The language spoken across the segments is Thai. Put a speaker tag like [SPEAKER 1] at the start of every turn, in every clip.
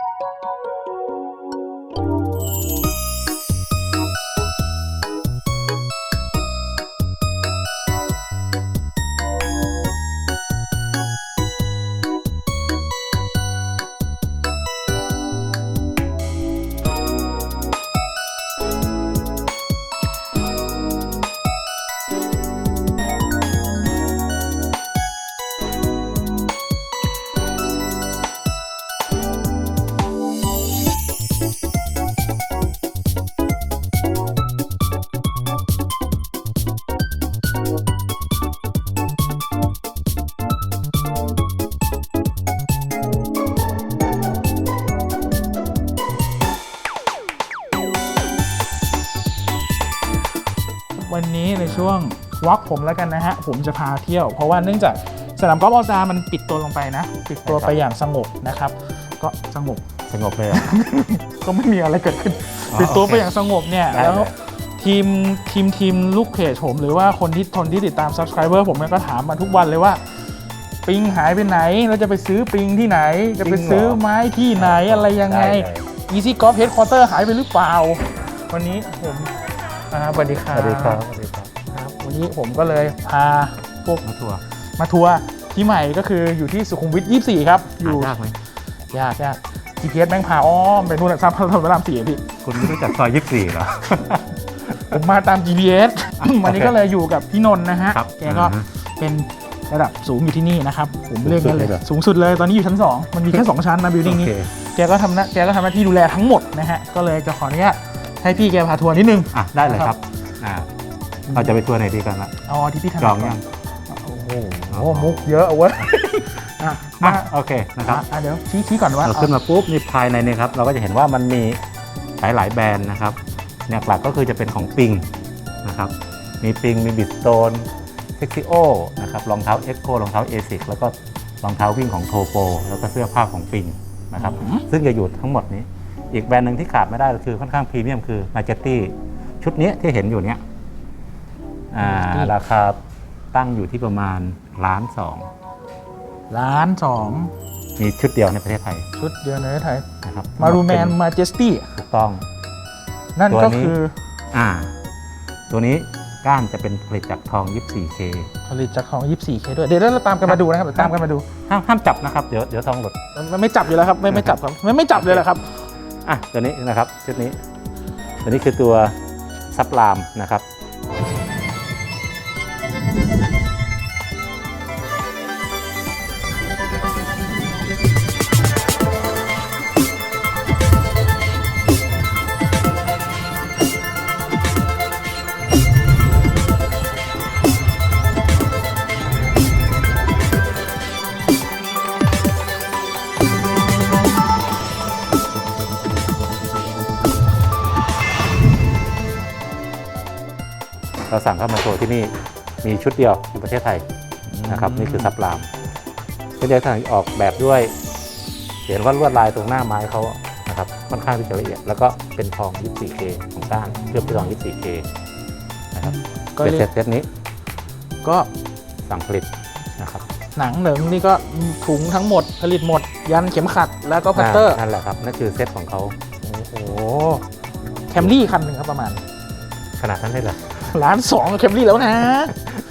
[SPEAKER 1] Thank you. วันนี้ในช่วงวอล์กผมแล้วกันนะฮะ ผมจะพาเที่ยว เพราะว่าเนื่องจากสนามกอล์ฟออซามันปิดตัวลงไปนะ ปิดตัวไปอย่างสงบนะครับ ก็สงบ
[SPEAKER 2] สงบเลยเหรอ
[SPEAKER 1] ก็ไม่มีอะไรเกิดขึ้น
[SPEAKER 2] อ๋อ
[SPEAKER 1] ปิดตัว
[SPEAKER 2] โอเค
[SPEAKER 1] ไปอย่างสงบเนี่ย
[SPEAKER 2] ได้
[SPEAKER 1] แล้ว
[SPEAKER 2] เลย
[SPEAKER 1] ทีมทีมทีมลูกเพจผมหรือว่าคนที่ทนที่ติดตาม subscriber ผมเนี่ยก็ถามมาทุกวันเลยว่า ปิงหายไปไหนเราจะไปซื้อปิงที่ไหน จะไปซื้อไม้ที่ไหนอะไรยังไง
[SPEAKER 2] ด้เลย
[SPEAKER 1] Easy Golf Headquarter หายไปหรือเปล่า วันนี้ผม อ่าสวัสดีค
[SPEAKER 2] ส
[SPEAKER 1] รับ
[SPEAKER 2] วัสดีครับสวัสดีครับ
[SPEAKER 1] ครับวันนี้ผมก็เลยพาพวก
[SPEAKER 2] มาทัวร์
[SPEAKER 1] มาทัวร์ที่ใหม่ก็คืออยู่ที่สุขุมวิท 24 ครับอ
[SPEAKER 2] หา
[SPEAKER 1] ยู่
[SPEAKER 2] ยากไหม
[SPEAKER 1] ยากยาก GPS แม่งพาอ้อมไปนู่นนะซ้ำพระรามสี่อะพี่
[SPEAKER 2] คุณไม่รู้จักซอยยี่สิบสี่เหรอ
[SPEAKER 1] ผมมาตาม GPS วันนี้ก็เลยอยู่กับพี่นนท์นะฮะ
[SPEAKER 2] ครับ
[SPEAKER 1] แกก็
[SPEAKER 2] อ่าฮะ
[SPEAKER 1] เป็นระดับสูงอยู่ที่นี่นะครับ ผมเรียกกันเลย
[SPEAKER 2] สูงสุดเลยเหรอ
[SPEAKER 1] สูงสุดเลยตอนนี้อยู่ชั้น 2 มันมีแค่ 2 ชั้นนะบิวดิ้ง
[SPEAKER 2] โอ
[SPEAKER 1] นี้
[SPEAKER 2] เค
[SPEAKER 1] แกก็ทำหน้าแกก็ทำหน้าที่ดูแลทั้งหมดนะฮะ ก็เลยจะขออนุญาต ให้พี่แกพาทัวร์นิดนึง
[SPEAKER 2] อะได้เลยครับอ่าเราจะไปทัวร์ไหนดีกันละ
[SPEAKER 1] เอาที่พี่ถนัด
[SPEAKER 2] จอง
[SPEAKER 1] ก่
[SPEAKER 2] ยั
[SPEAKER 1] น
[SPEAKER 2] ง
[SPEAKER 1] โอ้โหมุกเยอะเว้ยอะมา
[SPEAKER 2] อะโอเคนะครับ
[SPEAKER 1] อะเดี๋ยวชี้ชี้ก่อนว่า
[SPEAKER 2] เราขึ้นมาปุ๊บนี่ภายในเนี่ยครับเราก็จะเห็นว่ามันมีหลายหลายๆแบรนด์นะครับเนี่ยหลักก็คือจะเป็นของปิงนะครับมีปิงมีบิดโตนเซ็กซิโอนะครับรองเท้าเอ็กโรองเท้าเอซิกแล้วก็รองเท้าวิ่งของโทโปแล้วก็เสื้อผ้าของปิงนะครับซึ่งจะอยู่ทั้งหมดนี้ อีกแบรนด์หนึ่งที่ขาดไม่ได้ก็คือค่อนข้างพรีเมียมคือมาเจตตี้ชุดนี้ที่เห็นอยู่เนี้ยอ่า
[SPEAKER 1] Majetti
[SPEAKER 2] ราคาตั้งอยู่ที่ประมาณล้านสอง
[SPEAKER 1] ล้านสอง
[SPEAKER 2] มีชุดเดียวในประเทศไทย
[SPEAKER 1] ชุดเดียวในประเทศไทย
[SPEAKER 2] นะครับ
[SPEAKER 1] มารูแมน
[SPEAKER 2] เป็
[SPEAKER 1] มาเจสตี้
[SPEAKER 2] ถูกต้อง
[SPEAKER 1] นั่น
[SPEAKER 2] ตัว
[SPEAKER 1] ก็
[SPEAKER 2] นี้
[SPEAKER 1] คือ
[SPEAKER 2] อ่า ตัวนี้ก้านจะเป็นผลิตจากทอง 24K
[SPEAKER 1] ผลิตจากของ 24K ด้วย เดี๋ยวเราตามกันมาดูนะครับเดี๋ยวตามกันมาดู
[SPEAKER 2] ห้ามห้ามจับนะครับ เดี๋ยวเดี๋ยวทองหลุด
[SPEAKER 1] มันไม่จับอยู่แล้วครับ ไม่ไม่จับครับ ไม่ไม่จับเลยแหละครับ
[SPEAKER 2] อะตัวนี้นะครับชุดนี้ ตัวนี้คือตัวซับลามนะครับ เราสั่งเข้ามาโชว์ที่นี่มีชุดเดียวในประเทศไทยนะครับนี่คือซับลามก็จะทางออกแบบด้วย เห็นว่าลวดลายตรงหน้าไม้เขานะครับค่อนข้างที่จะละเอียด แล้วก็เป็นทอง 24K ของก้านเคลือบด้วยทอง 24K นะครับ
[SPEAKER 1] ก็
[SPEAKER 2] เป็น
[SPEAKER 1] เรีย
[SPEAKER 2] เซ
[SPEAKER 1] ก
[SPEAKER 2] ตเซตนี้
[SPEAKER 1] ก็
[SPEAKER 2] สั่งผลิตนะครับ
[SPEAKER 1] หนังเหนิงนี่ก็ถุงทั้งหมดผลิตหมด ยันเข็มขัดแล้วก็พัตเตอร์
[SPEAKER 2] นั่นแหละครับนั่นคือเซตของเขา
[SPEAKER 1] โอ้โหแคมรี่คันหนึ่งครับประมาณ
[SPEAKER 2] ขนาดนั้นเลยเหรอ
[SPEAKER 1] ล้านสองแคมรี่แล้วนะ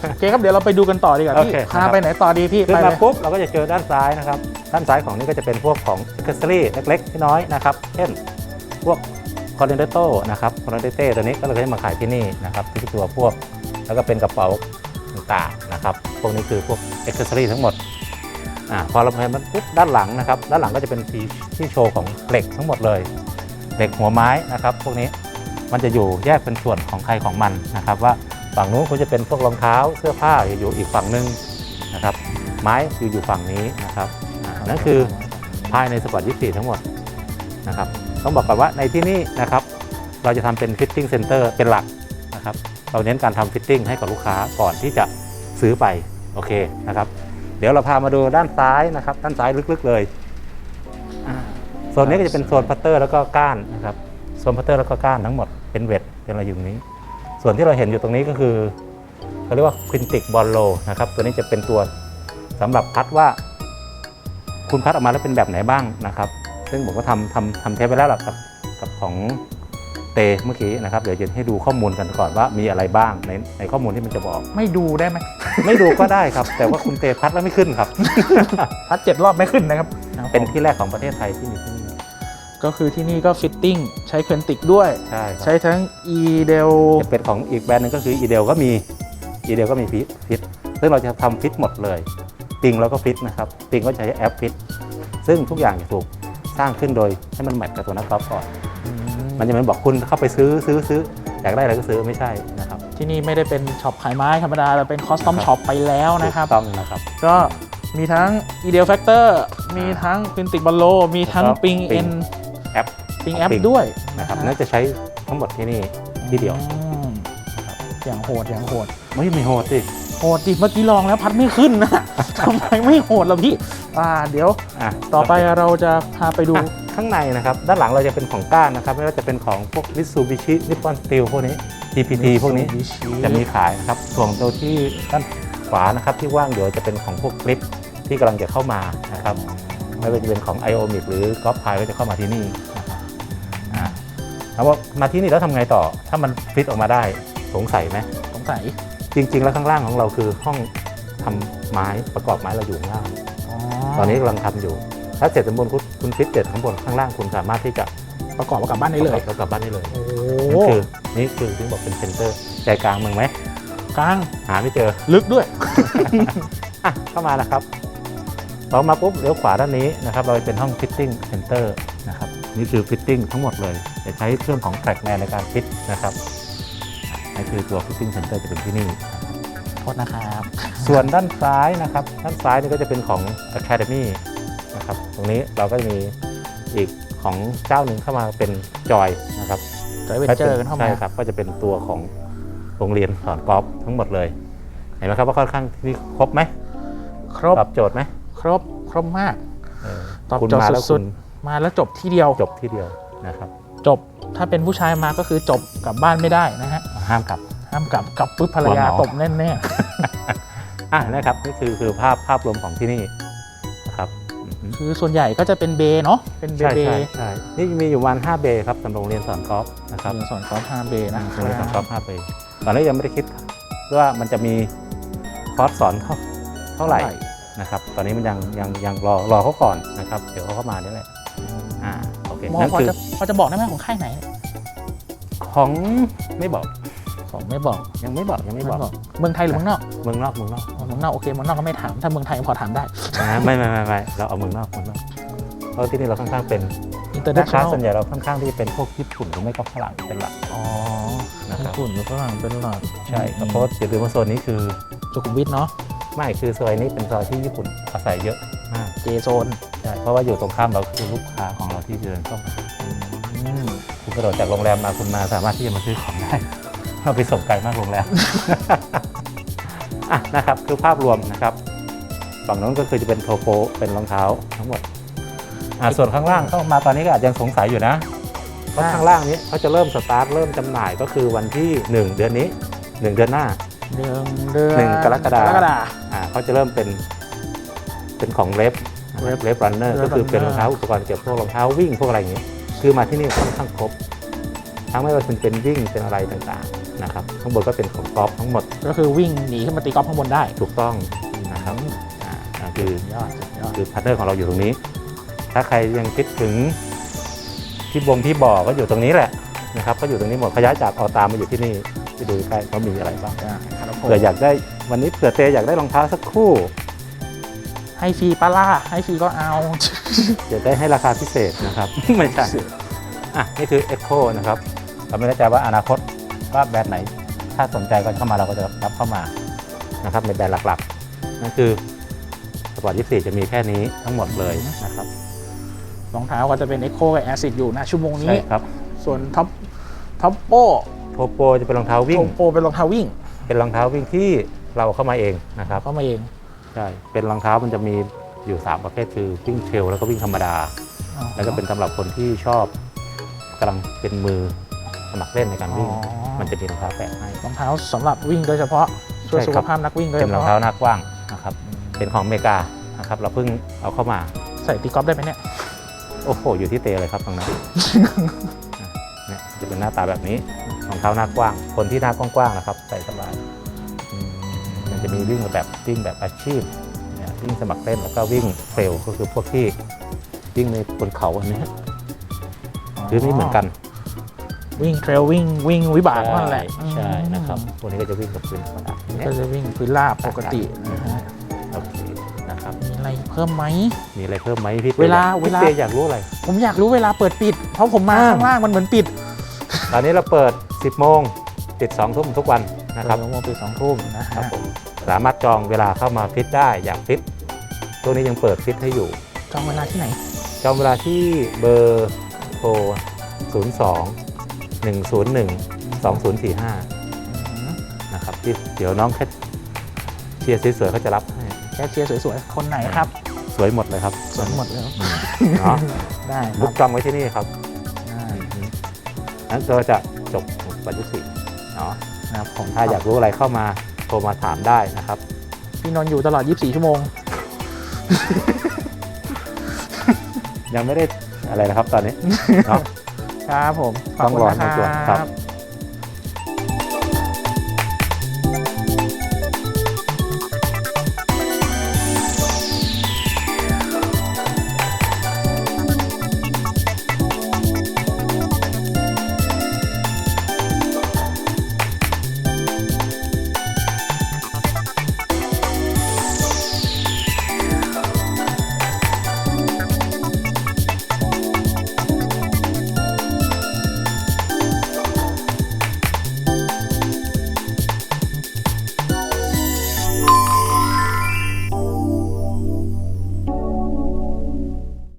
[SPEAKER 1] โอเคครับเดี๋ยวเราไปดูกันต่อดีกว่าพี่
[SPEAKER 2] โอเค
[SPEAKER 1] พา
[SPEAKER 2] นะครับ
[SPEAKER 1] ไปไหนต่อดีพี่
[SPEAKER 2] ขึ้
[SPEAKER 1] ไป
[SPEAKER 2] น
[SPEAKER 1] เล
[SPEAKER 2] มายปุ๊บเราก็จะเจอด้านซ้ายนะครับ ด้านซ้ายของนี่ก็จะเป็นพวกของอ c เ e s s o r y เล็กๆน้อยๆนะครับ เช่น พวกคอนเดนเตอร์นะครับคอนเดนเตอร์ตัวนี้ก็เราจะมาขายที่นี่นะครับที่ตัวพวก แล้วก็เป็นกระเป๋าต่างๆนะครับ พวกนี้คือพวกอ c เ e s s o r y ทั้งหมดอ่าพอเราไปมันปุ๊บด้านหลังนะครับ ด้านหลังก็จะเป็นที่ที่โชว์ของเหล็กทั้งหมดเลย เหล็กหัวไม้นะครับ พวกนี้ มันจะอยู่แยกเป็นส่วนของใครของมันนะครับ ว่าฝั่งนู้นเขาจะเป็นพวกรองเท้าเสื้อผ้าอยู่อีกฝั่งหนึงนะครับ ไม้อยู่อยู่ฝั่งนี้นะครับนั่นคือภายในสปอร์ต24ทั้งหมดนะครับ ต้องบอกก่อนว่าในที่นี่นะครับ เราจะทำเป็นฟิตติ้งเซ็นเตอร์เป็นหลักนะครับ เราเน้นการทำฟิตติ้งให้กับลูกค้าก่อนที่จะซื้อไปโอเคนะครับ เดี๋ยวเราพามาดูด้านซ้ายนะครับ ด้านซ้ายลึกๆเลยโซนนี้ก็จะเป็นโซนพัตเตอร์แล้วก็ก้านนะครับ โซนพัตเตอร์แล้วก็ก้านทั้งหมดเป็นเวทเป็นอะไรอยู่ตรงนี้ ส่วนที่เราเห็นอยู่ตรงนี้ก็คือเขาเรียกว่าควินติกบอลโลนะครับตัวนี้จะเป็นตัวสำหรับพัดว่า คุณพัดออกมาแล้วเป็นแบบไหนบ้างนะครับ ซึ่งผมก็ทำทำทำเทปไปแล้วล่ะกับกับของเตเมื่อกี้นะครับเดี๋ยวจะให้ดูข้อมูลกันก่อนว่ามีอะไรบ้างในในข้อมูลที่มันจะบอก
[SPEAKER 1] ไม่ดูได้ไหม
[SPEAKER 2] ไม่ดูก็ได้ครับ แต่ว่าคุณเตพัดแล้วไม่ขึ้นครับ
[SPEAKER 1] พัดเจ็ดรอบไม่ขึ้นนะครับ
[SPEAKER 2] เป็นที่แรกของประเทศไทยที่มีที่นี่
[SPEAKER 1] ก็คือที่นี่ก็ฟิตติ้งใช้เครนติกด้วย
[SPEAKER 2] ใช่ครับ
[SPEAKER 1] ใช้ทั้ง e d e l
[SPEAKER 2] จะเป็นของอีกแบรนด์หนึงก็คืออีเดลก็มีอีเดลก็มีฟิตฟิตซึ่งเราจะทำฟิตหมดเลยปิงเราก็ฟิตนะครับปิงก็ใช้แอปฟิตซึ่งทุกอย่างจะถูกสร้างขึ้นโดยให้มันแมทกับตัวนักกอล์ฟก่อน มันจะเหมือนบอกคุณเข้าไปซื้อซื้อซื้ออยากได้อะไรก็ซื้อไม่ใช่นะครับ
[SPEAKER 1] ที่นี่ไม่ได้เป็นช็อปขายไม้ธรรมดาแต่เป็นคอสตอม
[SPEAKER 2] ครับ
[SPEAKER 1] ช็อปไปแล้วนะครับ
[SPEAKER 2] ถูกต้องนะครับ
[SPEAKER 1] ก็มีทั้ง e d e l Factor มีทั้ง p r i n t i c b a l l o มีทั้ง
[SPEAKER 2] แล้วก็
[SPEAKER 1] Ping
[SPEAKER 2] Ping
[SPEAKER 1] N
[SPEAKER 2] แอป
[SPEAKER 1] Ping
[SPEAKER 2] ของ
[SPEAKER 1] App
[SPEAKER 2] Ping
[SPEAKER 1] ด้วย
[SPEAKER 2] นะครับ
[SPEAKER 1] ฮ
[SPEAKER 2] น่าจะใช้ทั้งหมดที่นี่ ที่เดียว
[SPEAKER 1] อืมอย่างโหดอย่างโหด
[SPEAKER 2] ไม่มีโหดสิ
[SPEAKER 1] โหดดิเมื่อกี้ลองแล้วพัดไม่ขึ้นนะ ทำไมไม่โหดล่ะพี่ อ่า เดี๋ยว
[SPEAKER 2] อะ
[SPEAKER 1] ต่อไปเราจะพาไปดู
[SPEAKER 2] อะข้างในนะครับ ด้านหลังเราจะเป็นของก้านนะครับ ไม่ว่าจะเป็นของพวก Mitsubishi Nippon Steel พวกนี้ TPT พวกนี้
[SPEAKER 1] Mitsubishi
[SPEAKER 2] จะมีขายนะครับ ส่วนตัวที่ด้านขวานะครับที่ว่างเดี๋ยวจะเป็นของพวกคลิปที่กำลังจะเข้ามานะครับ ไม่ว่าจะเป็นของ IOMIC หรือ g o p พายก็จะเข้ามาที่นี่นะครับอ่าแล้วว่ามาที่นี่แล้วทำไงต่อ ถ้ามันฟิตออกมาได้สงสัยไหม
[SPEAKER 1] สงสัย
[SPEAKER 2] จริง ๆ แล้วข้างล่างของเราคือห้องทำไม้ประกอบไม้เราอยู่ข้างล่าง
[SPEAKER 1] อ๋อ
[SPEAKER 2] ตอนนี้กำลังทำอยู่ ถ้าเสร็จสมบูรณ์คุณคุณฟิตเสร็จข้างบนข้างล่างคุณสามารถที่จะ
[SPEAKER 1] ประกอบกับกลับบ้านได้เลย
[SPEAKER 2] แล้วกลับบ้านได้เลย
[SPEAKER 1] โอ้
[SPEAKER 2] นี่คือนี่คือที่บอกเป็นเซ็นเตอร์ใจกลางเมืองไหม
[SPEAKER 1] กลาง
[SPEAKER 2] หาไม่เจอ
[SPEAKER 1] ลึกด้วย
[SPEAKER 2] อะเข้ามานะครับ เรามาปุ๊บเลี้ยวขวาด้านนี้นะครับเราจะเป็นห้องฟิตติ้งเซ็นเตอร์นะครับนี่คือฟิตติ้งทั้งหมดเลยจะใช้เครื่องของแทร็กแมนในการฟิตนะครับนี่คือตัวฟิตติ้งเซ็นเตอร์จะเป็นที่นี่
[SPEAKER 1] โทษนะครับ
[SPEAKER 2] ส่วนด้านซ้ายนะครับด้านซ้ายนี่ก็จะเป็นของ Academy นะครับตรงนี้เราก็จะมีอีกของเจ้าหนึ่งเข้ามาเป็นจอยนะครับ
[SPEAKER 1] จอยเวนเจอร์กันเข้ามา
[SPEAKER 2] ใช่ครับก็จะเป็นตัวของโรงเรียนสอนกอล์ฟทั้งหมดเลย เห็นไหมครับว่าค่อนข้างที่ครบไหม
[SPEAKER 1] ครบ
[SPEAKER 2] ตอบโจทย์ไหม
[SPEAKER 1] ค รบครบมาก
[SPEAKER 2] เออ
[SPEAKER 1] ตอบ
[SPEAKER 2] คุณ
[SPEAKER 1] โจทย์
[SPEAKER 2] มาแล้ว
[SPEAKER 1] สุ
[SPEAKER 2] คุ
[SPEAKER 1] ด
[SPEAKER 2] ณ
[SPEAKER 1] ๆมาแล้วจบที่เดียว
[SPEAKER 2] จบที่เดียวนะครับ
[SPEAKER 1] จบถ้าเป็นผู้ชายมาก็คือจบกลับบ้านไม่ได้นะฮะ
[SPEAKER 2] ห้ามกลับ
[SPEAKER 1] ห้ามกลับกลับปุ๊บภรรยา
[SPEAKER 2] หัวเหมา
[SPEAKER 1] ตบแน่
[SPEAKER 2] อะนะครับนี่คือคือภาพภาพรวมของที่นี่นะครับอืม
[SPEAKER 1] ๆคือส่วนใหญ่ก็จะเป็นเบย์เนาะเป็นเบ
[SPEAKER 2] ใช่
[SPEAKER 1] ย์เบ
[SPEAKER 2] ใช่
[SPEAKER 1] ย์
[SPEAKER 2] ใช่นี่มีอยู่ประมาณ5เบย์ครับสำหรับโรงเรียนสอนกอล์ฟนะครับ
[SPEAKER 1] เรียนสอนกอล์ฟ5เบย์นะค
[SPEAKER 2] โรงเรียนสอนกอ
[SPEAKER 1] รั
[SPEAKER 2] ล์
[SPEAKER 1] บ
[SPEAKER 2] ฟ5เบย์ตอนนี้ยังไม่ได้คิดว่ามันจะมีคอร์สสอนเท่าเท่าไหร่ นะครับ ตอนนี้มันยังยังยังรอรอเขาก่อนนะครับ เดี๋ยวเขาเข้ามานี่แหละอ่าโอเค
[SPEAKER 1] หมอ
[SPEAKER 2] นั่น
[SPEAKER 1] พอ
[SPEAKER 2] คือ
[SPEAKER 1] จะพอจะบอกได้ไหมของค่ายไหน
[SPEAKER 2] ของไม่บอก
[SPEAKER 1] ของไม่บอก
[SPEAKER 2] ยังไม่บอกยังไม่บอก
[SPEAKER 1] เมืองไทยหรือเมืองนอก
[SPEAKER 2] เมืองนอกเมืองนอก
[SPEAKER 1] อ๋อเมืองนอกโอเคเมืองนอกก็ไม่ถามถ้าเมืองไทยพอถามได้
[SPEAKER 2] อ่าไม่ไม่ไม่ไม่เราเอาเมืองนอกเมืองนอกเพราะที่นี่เราค่อนข้างเป็น
[SPEAKER 1] อินเตอร์เน
[SPEAKER 2] ลูก
[SPEAKER 1] ชั่
[SPEAKER 2] ค้าน
[SPEAKER 1] แน
[SPEAKER 2] ส่วน
[SPEAKER 1] ล
[SPEAKER 2] ใหญ่เราค่อนข้างที่จะเป็นพวกญี่ปุ่นหรือไม่ก็ฝรั่งเป็นหลัก
[SPEAKER 1] อ๋อ
[SPEAKER 2] นะครับ
[SPEAKER 1] ญี่ปุ่นหรือฝรั่งเป็นหลัก
[SPEAKER 2] ใช่ครับเพราะอย่าลืมว่าโซนนี้คือ
[SPEAKER 1] สุขุมวิทเนาะ
[SPEAKER 2] ไม่คือซอยนี้เป็นซอยที่ญี่ปุ่นอาศัยเยอะมาก
[SPEAKER 1] เจโซน
[SPEAKER 2] ใช่เพราะว่าอยู่ตรงข้ามเราคือลูกค้าของเราที่เดินเข้ามา
[SPEAKER 1] อืม
[SPEAKER 2] คุณกระโดดจากโรงแรมมาคุณมาสามารถที่จะมาซื้อของได้เราไปส่งไกลมากโรงแรมอะนะครับคือภาพรวมนะครับฝั่งนู้นก็คือจะเป็นโทโปเป็นรองเท้าทั้งหมดอะส่วนข้างล่างเข้ามาตอนนี้ก็อาจยังสงสัยอยู่นะเพราะข้างล่างนี้เขาจะเริ่มสตาร์ทเริ่มจำหน่ายก็คือวันที่ 1 เดือนนี้ 1 เดือนหน้า
[SPEAKER 1] เดือนเดือน
[SPEAKER 2] หนึ่งกรกฎา
[SPEAKER 1] กรกฎา
[SPEAKER 2] อ่าเขาจะเริ่มเป็นเป็นของเรฟ
[SPEAKER 1] Rep
[SPEAKER 2] เรฟรันเนอร์
[SPEAKER 1] Rep
[SPEAKER 2] ก็คือเป็นร
[SPEAKER 1] Runner
[SPEAKER 2] องเท้าอุปกรณ์เกี่ยวกับพวกรองเท้าวิ่งพวกอะไรอย่างนี้คือมาที่นี่ค่อนข้างครบ ทั้งไม่ว่าจะเป็นวิ่งเป็นอะไรต่างๆนะครับข้างบนก็เป็นของกอล์ฟทั้งหมด
[SPEAKER 1] ก็คือวิ่งหนีขึ้นมาตีกอล์ฟข้างบนได้
[SPEAKER 2] ถูกต้องนะครับอ่าอ่าคือ
[SPEAKER 1] สุดยอดสุดยอด
[SPEAKER 2] คือพาร์ทเนอร์ของเราอยู่ตรงนี้ ถ้าใครยังคิดถึงที่บงที่บ่อก็อยู่ตรงนี้แหละนะครับ ก็อยู่ตรงนี้หมดพย้ายจากออตามมาอยู่ที่นี่ ไปดูใกล้เขามีอะไรบ้าง
[SPEAKER 1] อ่าครับผม
[SPEAKER 2] เผื่ออยากได้วันนี้เผื่อเตอยากได้รองเท้าสักคู่
[SPEAKER 1] ให้ฟรีปะล่าให้ฟรีก็เอา
[SPEAKER 2] จะได้ให้ราคาพิเศษนะครับ ไม่ใช่อะนี่คือ Echo นะครับเราไม่แน่ใจว่าอนาคตว่าแบรนด์ไหน ถ้าสนใจก็เข้ามาเราก็จะรับเข้ามานะครับในแบรนด์หลักๆนั่นคือสปอร์ต24 จะมีแค่นี้ทั้งหมดเลยนะครับ
[SPEAKER 1] รองเท้าก็จะเป็น Echo กับ Acid อยู่นะชั่วโมงนี้
[SPEAKER 2] ใช่ครับ
[SPEAKER 1] ส่วนท็อปท็อปโป
[SPEAKER 2] โทโปจะเป็นรองเท้าวิ่ง
[SPEAKER 1] โปเป็นรองเท้าวิ่ง
[SPEAKER 2] เป็นรองเท้าวิ่งที่เราเข้ามาเองนะครับ
[SPEAKER 1] เข้ามาเอง
[SPEAKER 2] ใช่เป็นรองเท้ามันจะมีอยู่ 3 ประเภทคือวิ่งเทรลแล้วก็วิ่งธรรมดา
[SPEAKER 1] อ๋อ
[SPEAKER 2] แล้วก็เป็นสำหรับคนที่ชอบกำลังเป็นมือสมัครเล่นในการวิ่ง
[SPEAKER 1] อ๋อ
[SPEAKER 2] มันจะมีรองเท้าแปะให้
[SPEAKER 1] รองเท้าสำหรับวิ่งโดยเฉพาะช่วย
[SPEAKER 2] ใช่
[SPEAKER 1] สุ
[SPEAKER 2] ค
[SPEAKER 1] ข
[SPEAKER 2] รับ
[SPEAKER 1] ภาพนักวิ่งโดย
[SPEAKER 2] เป็
[SPEAKER 1] เฉ
[SPEAKER 2] นรอง
[SPEAKER 1] พาะ
[SPEAKER 2] เท้าหน้ากว้างนะครับเป็นของอเมริกานะครับเราเพิ่งเอาเข้ามา
[SPEAKER 1] ใส่ตีกอล์ฟได้ไหมเนี่ย
[SPEAKER 2] โอ้โหอยู่ที่เตเลยครับตรงนั้นเนี่ยจะเป็นหน้าตาแบบนี้ รองเท้าหน้ากว้าง คนที่หน้ากว้างๆนะครับใส่สบายอืมมันจะมีวิ่งแบบวิ่งแบบอาชีพเนี่ยวิ่งสมัครเล่นแล้วก็วิ่งเทรลก็คือพวกที่วิ่งในบนเขาอันนี้คือไม่เหมือนกัน
[SPEAKER 1] วิ่งเทรลวิ่งวิ่งวิบากนั่นแหละ
[SPEAKER 2] ใช่นะครับพวกนี้ก็จะวิ่งกับพื้นธรรมดา
[SPEAKER 1] อืม
[SPEAKER 2] เนี่ย
[SPEAKER 1] ก็จะวิ่งพื้นราบปกติ
[SPEAKER 2] อืม
[SPEAKER 1] นะฮะ
[SPEAKER 2] โอเคนะครับ
[SPEAKER 1] มีอะไรเพิ่มไหม
[SPEAKER 2] มีอะไรเพิ่มไหมพี่ต้
[SPEAKER 1] เวลา
[SPEAKER 2] พี่
[SPEAKER 1] เวลา
[SPEAKER 2] เตอยากรู้อะไร
[SPEAKER 1] ผมอยากรู้เวลาเปิดปิด เพราะผมมา
[SPEAKER 2] อ่า
[SPEAKER 1] ข้างล่างมันเหมือนปิด
[SPEAKER 2] ตอนนี้เราเปิด 10 โมงปิด2ทุ่มทุกวันนะครับ
[SPEAKER 1] เปิดโมงปิดสองทุ่มนะ
[SPEAKER 2] ครั
[SPEAKER 1] ฮะ
[SPEAKER 2] บผมสามารถจองเวลาเข้ามาฟิตได้อยากฟิตตัวนี้ยังเปิดฟิตให้อยู่
[SPEAKER 1] จองเวลาที่ไหน
[SPEAKER 2] จองเวลาที่เบอร์โทร 02 101 2045 นะครับที่เดี๋ยวน้องแค่เชียร์สวยๆเขาจะรับให้
[SPEAKER 1] แคชเชียร์สวยๆ คนไหนครับ
[SPEAKER 2] สวยหมดเลยครับ
[SPEAKER 1] สวยหมดเลย
[SPEAKER 2] เนาะ
[SPEAKER 1] ได้ค
[SPEAKER 2] บุ๊
[SPEAKER 1] รั
[SPEAKER 2] ก
[SPEAKER 1] บ
[SPEAKER 2] จองไว้ที่นี่ครับ
[SPEAKER 1] ได้
[SPEAKER 2] นั้นเราจะจบ วันที่สี่เนาะ
[SPEAKER 1] นะครับผม
[SPEAKER 2] ถ้าอยากรู้อะไรเข้ามาโทรมาถามได้นะครับ
[SPEAKER 1] พี่นนท์อยู่ตลอด 24 ชั่วโมง
[SPEAKER 2] ยังไม่ได้อะไรนะครับตอนนี้เนาะ
[SPEAKER 1] ครับผมข
[SPEAKER 2] ต้อง
[SPEAKER 1] บคุณ
[SPEAKER 2] รอ
[SPEAKER 1] นะ
[SPEAKER 2] ให้ตัว
[SPEAKER 1] ค
[SPEAKER 2] ครั
[SPEAKER 1] รับ บ